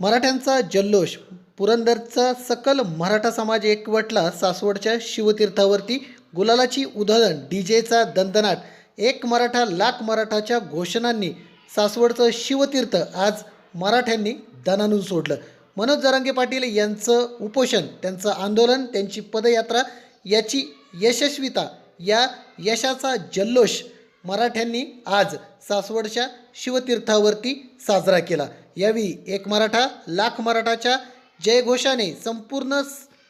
मराठ्यांचा जल्लोष पुरंदरचा सकल मराठा समाज एकवटला सासवडच्या शिवतीर्थावरती गुलालाची उधळण डी जेचा एक मराठा लाख मराठाच्या घोषणांनी सासवडचं शिवतीर्थ आज मराठ्यांनी दणानून सोडलं. मनोज जरांगे पाटील यांचं उपोषण त्यांचं आंदोलन त्यांची पदयात्रा याची यशस्विता या यशाचा जल्लोष मराठ्यांनी आज सासवडच्या शिवतीर्थावरती साजरा केला. यावेळी एक मराठा लाख मराठाच्या जयघोषाने संपूर्ण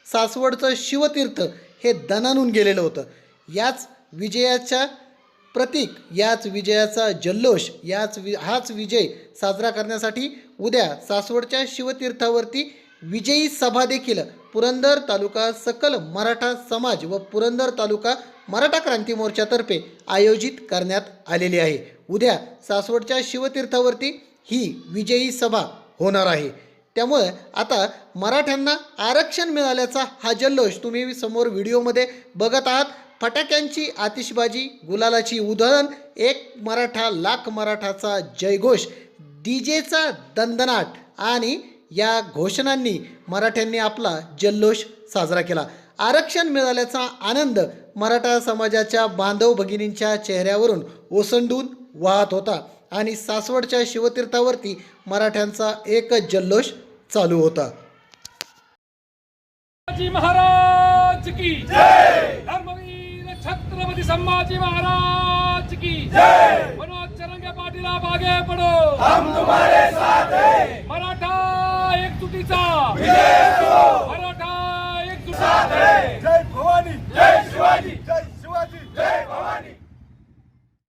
सासवडचं शिवतीर्थ हे दणानून गेलेलं होतं. याच विजयाच्या प्रतीक याच विजयाचा जल्लोष याच वि हाच विजय साजरा करण्यासाठी उद्या सासवडच्या शिवतीर्थावरती विजयी सभा देखील. पुरंदर तालुका सकल मराठा समाज व पुरंदर तालुका मराठा क्रांती मोर्चातर्फे आयोजित करण्यात आलेली आहे. उद्या सासवडच्या शिवतीर्थावरती ही विजयी सभा होणार आहे. त्यामुळे आता मराठ्यांना आरक्षण मिळाल्याचा हा जल्लोष तुम्ही समोर व्हिडिओमध्ये बघत आहात. फटाक्यांची आतिषबाजी गुलालाची उधळण एक मराठा लाख मराठाचा जयघोष डी जेचा दंदनाट आणि या घोषणांनी मराठ्यांनी आपला जल्लोष साजरा केला. आरक्षण मिळाल्याचा आनंद मराठा समाजाच्या बांधव भगिनींच्या चेहऱ्यावरून ओसंडून वाहत होता. आणि सासवडच्या शिवतीर्थावरती मराठ्यांचा एकच जल्लोष चालू होता. संभाजी महाराज की जय! धर्मवीर छत्रपती संभाजी महाराज की जय! मनोज चरंगे पाटील आगे पडो हम तुम्हारे साथ हैं। मराठा एकजुटीचा।